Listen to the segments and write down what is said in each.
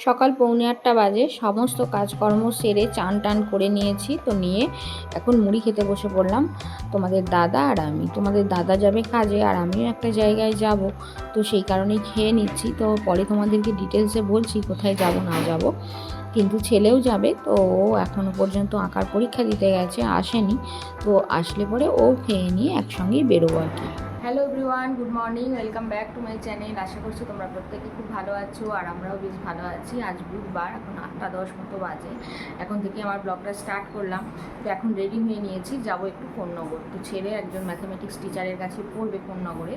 সকাল পৌনে আটটা বাজে, সমস্ত কাজকর্ম সেরে চান টান করে নিয়েছি। তো নিয়ে এখন মুড়ি খেতে বসে পড়লাম তোমাদের দাদা আর আমি। তোমাদের দাদা যাবে কাজে আর আমিও একটা জায়গায় যাব। তো সেই কারণেই খেয়ে নিচ্ছি। তো পরে তোমাদেরকে ডিটেলসে বলছি কোথায় যাব, না যাব। কিন্তু ছেলেও যাবে। তো ও এখনও পর্যন্ত আঁকার পরীক্ষা দিতে গেছে, আসেনি। তো আসলে পরে ও খেয়ে নিয়ে একসঙ্গেই বেরোবো আর কি। Hello everyone good morning welcome back to my channel আশা করছি তোমরা প্রত্যেকে খুব ভালো আছো আর আমরাও বেশ ভালো আছি। আজ বুধবার, এখন আটটা দশ মতো বাজে। এখন থেকে আমার ব্লগটা স্টার্ট করলাম। তো এখন রেডি হয়ে নিয়েছি, যাব একটু কোন্নগর। তো ছেলে একজন ম্যাথামেটিক্স টিচারের কাছে পড়বে কোন্নগরে।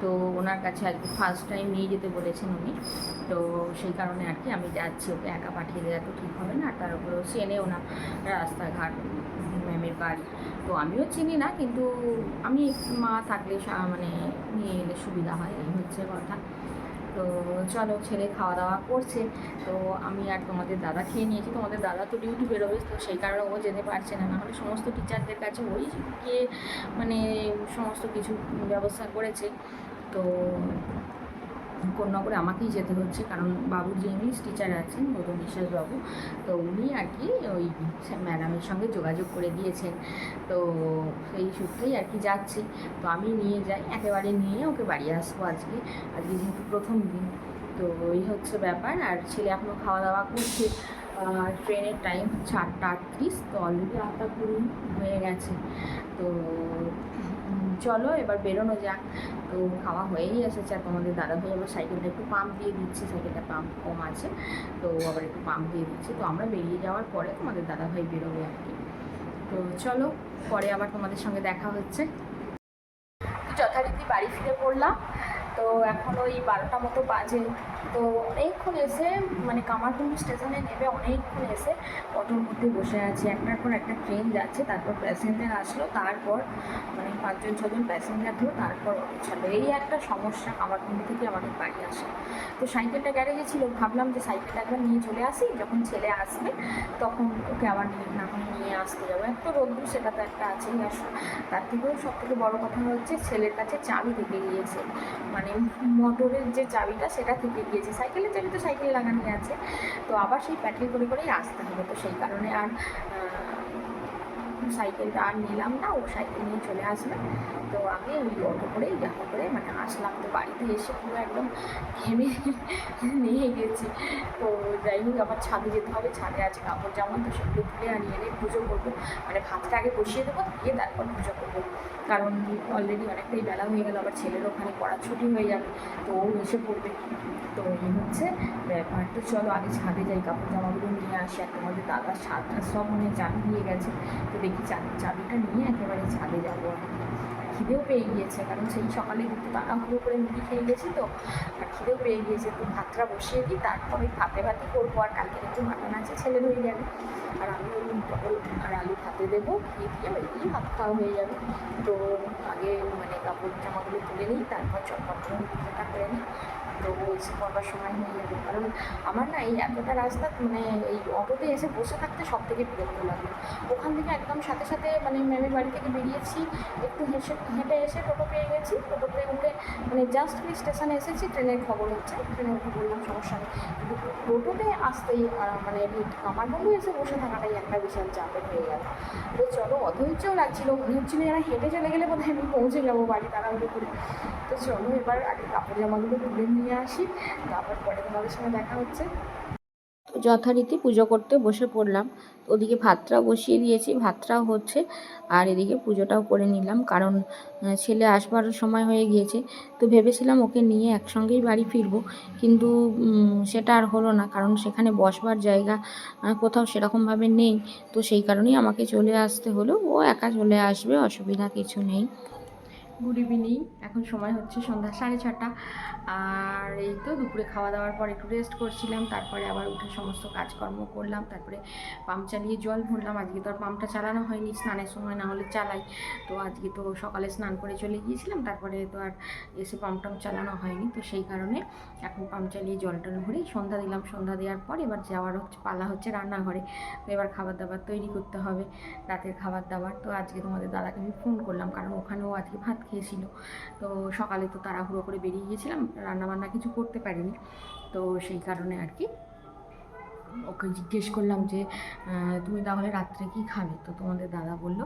তো ওনার কাছে আজকে ফার্স্ট টাইম নিয়ে যেতে বলেছেন উনি। তো সেই কারণে আর কি আমি যাচ্ছি, ওকে একা পাঠিয়ে দেওয়া তো ঠিক হবে না। আর তার উপরেও চেনেও না রাস্তাঘাট ম্যামের বাড়ি। তো আমিও চিনি না, কিন্তু আমি মা থাকলে মানে নিয়ে এলে সুবিধা হয়, এই হচ্ছে কথা। তো চলো ছেলে খাওয়া দাওয়া করছে, তো আমি আর তোমাদের দাদা খেয়ে নিয়েছি। তোমাদের দাদা তো ডিউটি বেরোবে, তো সেই কারণে ও যেতে পারছে না। নাহলে সমস্ত টিচারদের কাছে ওই গিয়ে মানে সমস্ত কিছু ব্যবস্থা করেছে। তো কন্যাকুরে আমাকেই যেতে হচ্ছে, কারণ বাবুর যে ইংলিশ টিচার আছেন গৌতম বিশ্বাস বাবু, তো উনি আর কি ওই ম্যাডামের সঙ্গে যোগাযোগ করে দিয়েছেন। তো সেই সূত্রেই আর কি যাচ্ছি। তো আমি নিয়ে যাই, একেবারে নিয়ে ওকে বাড়ি আসব আজকে। আজকে যেহেতু প্রথম দিন, তো এই হচ্ছে ব্যাপার। আর ছেলে এখনও খাওয়া দাওয়া করছে ট্রেনের টাইম হচ্ছে আটটা আটত্রিশ, তো অলরেডি আটটা কুড়ি হয়ে গেছে। তো চলো, এবার বেরোনো যাক। তো খাওয়া হয়েই এসেছে, আর তোমাদের দাদা ভাই আবার সাইকেলটা একটু পাম্প দিয়ে দিচ্ছে, সাইকেলটা পাম্প কম আছে, তো আবার একটু পাম্প দিয়ে দিচ্ছে। তো আমরা বেরিয়ে যাওয়ার পরে তোমাদের দাদা ভাই বেরোবে আর কি। তো চলো, পরে আবার তোমাদের সঙ্গে দেখা হচ্ছে। যথারীতি বাড়ি ফিরে পড়লাম। তো এখন ওই বারোটা মতো বাজে। তো অনেকক্ষণ এসে মানে কামারকুণ্ডু স্টেশনে নেমে অনেকক্ষণ এসে অটোর মধ্যে বসে আছি। একটার পর একটা ট্রেন যাচ্ছে, তারপর প্যাসেঞ্জার আসলো, তারপর মানে পাঁচজন, ছজন প্যাসেঞ্জার ধরো, তারপর অটো ছাড়লো। এই একটা সমস্যা কামারকুণ্ডু থেকে আমাদের বাড়ি আসা। তো সাইকেলটা গ্যারেজে ছিল, ভাবলাম যে সাইকেলটা একবার নিয়ে চলে আসি, যখন ছেলে আসবে তখন ওকে আবার নিয়ে, না হয় নিয়ে আসতে যাব। এক তো রোদ্দুর সেটা তো একটা আছেই। আর তার থেকেও সব থেকে বড়ো কথা হচ্ছে, ছেলের কাছে চাবি থেকে গিয়েছে। মানে মোটরের যে চাবিটা সেটা থেকে গিয়েছে। সাইকেলের চাবি তো সাইকেলে লাগানোই আছে। তো আবার সেই প্যাটেল করে করেই আসতে হবে। তো সেই কারণে আর সাইকেলটা আর নিলাম না। ও সাইকেল নিয়ে চলে আসবে। তো আমি ওই অটো করেই যাব করে মানে আসলাম তো বাড়িতে এসে পুরো একদম ঘেমে নিয়ে গেছি। তো যাই হোক, আবার ছাদে যেতে হবে। ছাদে আছে কাপড় জামা তো সেগুলো তুলে আনিয়ে এনে পুজো করব। মানে ভাতটা আগে বসিয়ে দেবো, দিয়ে তারপর পুজো করব। কারণ অলরেডি অনেকটাই বেলা হয়ে গেল, আবার ছেলের ওখানে পড়া ছুটি হয়ে যাবে, তো ও এসে পড়বে। তো এই হচ্ছে ব্যাপার। তো চলো আগে ছাদে যাই কাপড় জামাগুলো নিয়ে আসি, আর তোমাদের দাদার ছাদটা সব মনে চাবি দিয়ে গেছে। তো দেখি চাবি, চাবিটা নিয়ে একেবারে ছাদে যাব। আর খিদেও পেয়ে গিয়েছে, কারণ সেই সকালে একটু তাড়াহুড়ো করে মুড়ি খেয়ে গেছি তো, আর খিদেও পেয়ে গিয়েছে। তো ভাতটা বসিয়ে দিই, তারপর ভাতে ভাতে করব, আর কালকে একটু মাটন আছে ছেলের হয়ে যাবে। আর আমি ওই পটল আর আলু ভাতে দেবো, খেয়ে দিয়ে ওই দিয়েই ভাত খাওয়া হয়ে যাবে। তো আগে মানে কাপড় জামাগুলো তুলে নিই, তারপর চটপট করে পিঠাটা করে নিই। তো এসে পড়বার সময় হয়ে যাবে। কারণ আমার না এই এতটা রাস্তা মানে এই অটোতে এসে বসে থাকতে সব থেকে বিরক্ত লাগে। ওখান থেকে একদম সাথে সাথে মানে ম্যামের বাড়ি থেকে বেরিয়েছি একটু হেসে হেঁটে এসে টোটো পেয়ে গেছি। টোটোতে উঠে মানে জাস্ট ওই স্টেশনে এসেছি, ট্রেনের খবর হচ্ছে। ট্রেনে উঠে বললাম, সমস্যা নেই। টোটোতে আসতেই মানে আমার বন্ধু এসে বসে থাকাটাই একটা বিশাল চাপের হয়ে গেল। তো চলো অধৈর্যও লাগছিল। মনে হচ্ছিল এরা হেঁটে চলে গেলে বোধহয় আমি পৌঁছে যাব বাড়ি তাড়াহুড়ো করে তো চলো, এবার আগে কাপড় জামাগুলো তুলে নিয়ে আসি। তারপর পরে তোমাদের সঙ্গে দেখা হচ্ছে। যথারীতি পুজো করতে বসে পড়লাম। ওদিকে ভাতটাও বসিয়ে দিয়েছি, ভাতটাও হচ্ছে, আর এদিকে পুজোটাও করে নিলাম, কারণ ছেলে আসবার সময় হয়ে গিয়েছে। তো ভেবেছিলাম ওকে নিয়ে একসঙ্গেই বাড়ি ফিরবো, কিন্তু সেটা আর হলো না, কারণ সেখানে বসবার জায়গা কোথাও সেরকমভাবে নেই। তো সেই কারণেই আমাকে চলে আসতে হলো। ও একা চলে আসবে, অসুবিধা কিছু নেই। গুড ইভিনিং এখন সময় হচ্ছে সন্ধ্যা সাড়ে ছটা, আর এই তো দুপুরে খাওয়া দাওয়ার পর একটু রেস্ট করছিলাম, তারপরে আবার উঠে সমস্ত কাজকর্ম করলাম, তারপরে পাম্প চালিয়ে জল ভরলাম, আজকে তো আর পাম্পটা চালানো হয়নি, স্নানের সময় না হলে চালাই, তো আজকে তো সকালে স্নান করে চলে গিয়েছিলাম, তারপরে তো আর এসে পাম্প চালানো হয়নি, তো সেই কারণে এখন পাম্প চালিয়ে জল টল ভরে সন্ধ্যা দিলাম, সন্ধ্যা দেওয়ার পর এবার যাওয়ার হচ্ছে, পালা হচ্ছে রান্নাঘরে, তো এবার খাবার দাবার তৈরি করতে হবে, রাতের খাবার দাবার, তো আজকে তোমাদের দাদাকে আমি ফোন করলাম, কারণ ওখানেও আজকে ভাত খেয়েছিল, তো সকালে তো তাড়াহুড়ো করে বেরিয়ে গিয়েছিলাম রান্না বান্না কিছু করতে পারিনি। তো সেই কারণে আর কি ওকে জিজ্ঞেস করলাম যে তুমি তাহলে রাত্রে কি খাবে? তো তোমাদের দাদা বলল,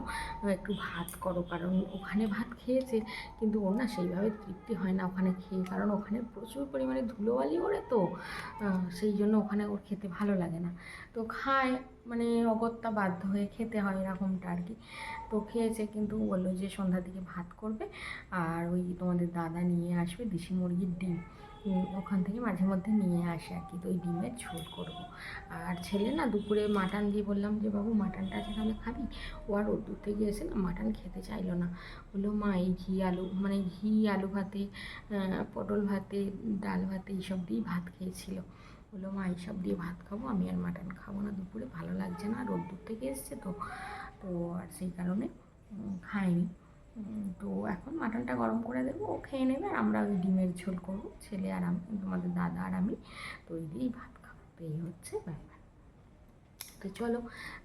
একটু ভাত করো, কারণ ওখানে ভাত খেয়েছে, কিন্তু ওর না সেইভাবে তৃপ্তি হয় না ওখানে খেয়ে, কারণ ওখানে প্রচুর পরিমাণে ধুলোবালি ওড়ে তো সেই জন্য ওখানে ওর খেতে ভালো লাগে না। তো খায় মানে অগত্যা বাধ্য হয়ে খেতে হয় এরকমটা আর কি। তো খেয়েছে, কিন্তু বলল যে সন্ধ্যার দিকে ভাত করবে, আর ওই তোমাদের দাদা নিয়ে আসবে দেশি মুরগির ডিম। ওখান থেকে মাঝে মধ্যে নিয়ে আসে আর কি, তো ওই ডিমের ঝোল করব। আর ছেলে না দুপুরে মাটন দিয়ে বললাম যে, বাবু মাটনটা আছে তাহলে খাবি? ও আর ওর দূর থেকে এসে না মাটন খেতে চাইলো না। বলল, মা, এই ঘি, আলু মানে ঘি, আলু ভাতে পটল ভাতে, ডাল ভাতে, এইসব দিয়েই ভাত খেয়েছিল। বলল, মা, এইসব দিয়ে ভাত খাব, আমি আর মাটন খাব না দুপুরে, ভালো লাগছে না, আর ওর থেকে এসছে তো। তো আর সেই কারণে খাইনি। তো এখন মাটনটা গরম করে দেবো, ও খেয়ে নেবে আর আমরা ওই ডিমের ঝোল করব, ছেলে আর আমি, তোমাদের দাদা আর আমি। তো ওই দিয়েই ভাত খাব এই হচ্ছে ব্যাপার। তো চলো,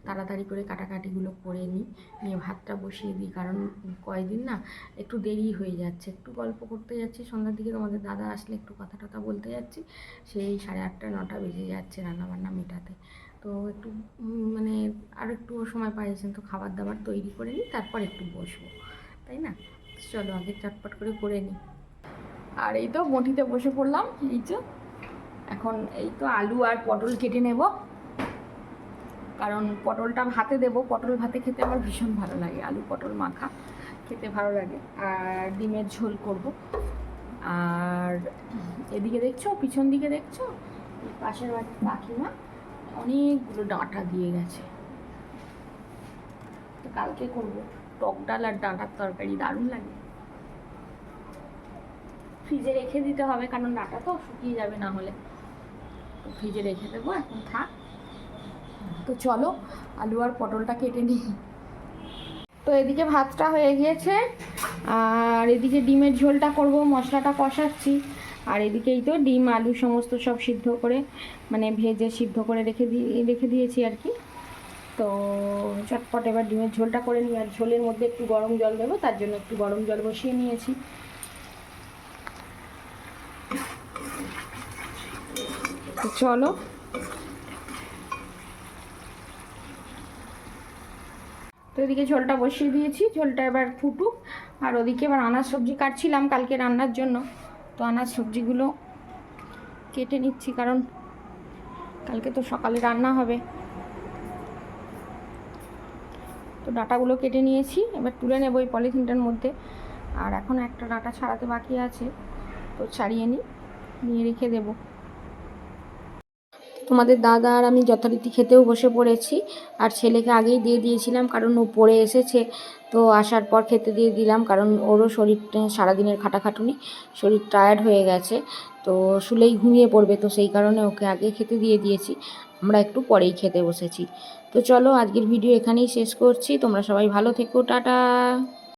তাড়াতাড়ি করে কাটাকাটিগুলো করে নিই নিয়ে ভাতটা বসিয়ে দিই, কারণ কয়েকদিন না একটু দেরি হয়ে যাচ্ছে। একটু গল্প করতে যাচ্ছি, সন্ধ্যার দিকে তোমাদের দাদা আসলে একটু কথা টথা বলতে যাচ্ছি, সেই সাড়ে আটটা, নটা বেজে যাচ্ছে রান্নাবান্না মেটাতে। তো একটু মানে আর একটু সময় পাইছেন তো খাবার দাবার তৈরি করে নিই তারপর একটু বসবো। তাই না? চলো আগে চটপট করে করে নিই আর এই তো বটিতে বসে পড়লাম, এই যে। এখন এই তো আলু আর পটল কেটে নেব। কারণ পটলটা ভাতে দেবো, পটল ভাতে খেতে আমার ভীষণ ভালো লাগে। আলু পটল মাখা খেতে ভালো লাগে। আর ডিমের ঝোল করব। আর এদিকে দেখছ, পিছন দিকে দেখছ? পাশের বাড়ির কাকিমা অনেকগুলো ডাঁটা দিয়ে গেছে। তো কালকে করব। টক ডাল আর ডাঁটার তরকারি দারুণ লাগে। ফ্রিজে রেখে দিতে হবে, কারণ ডাঁটা তো শুকিয়ে যাবে না হলে। ফ্রিজে রেখে দেবো, এখন থাক। তো চলো, আলু আর পটলটা কেটে নিই। তো এদিকে ভাতটা হয়ে গিয়েছে, আর এদিকে ডিমের ঝোলটা করব, মশলাটা কষাচ্ছি। আর এদিকে এই তো ডিম, আলু, সমস্ত সব সিদ্ধ করে মানে ভেজে সিদ্ধ করে রেখে দিয়ে রেখে দিয়েছি আর কি। তো চটপট এবার ডিমের ঝোলটা করে নিই। আর ঝোলের মধ্যে একটু গরম জল দেবো, তার জন্য একটু গরম জল বসিয়ে নিয়েছি। চলো। তো এদিকে ঝোলটা বসিয়ে দিয়েছি, ঝোলটা এবার ফুটুক। আর ওদিকে এবার আনাজ সবজি কাটছিলাম কালকে রান্নার জন্য। তো আনাজ সবজিগুলো কেটে নিচ্ছি, কারণ কালকে তো সকালে রান্না হবে। তো ডাটাগুলো কেটে নিয়েছি, এবার তুলে নেব এই পলিথিনটার মধ্যে। আর এখন একটা ডাটা ছাড়াতে বাকি আছে, তো ছাড়িয়ে নিই নিয়ে রেখে দেবো। তোমাদের দাদা আর আমি যথারীতি খেতেও বসে পড়েছি, আর ছেলেকে আগেই দিয়ে দিয়েছিলাম, কারণ ও পড়ে এসেছে, তো আসার পর খেতে দিয়ে দিলাম, কারণ ওরও শরীরটা সারাদিনের খাটাখাটুনি, শরীর টায়ার্ড হয়ে গেছে, তো শুলেই ঘুমিয়ে পড়বে, তো সেই কারণে ওকে আগে খেতে দিয়ে দিয়েছি। আমরা একটু পরেই খেতে বসেছি। তো চলো আজকের ভিডিও এখানেই শেষ করছি। তোমরা সবাই ভালো থেকো। টাটা!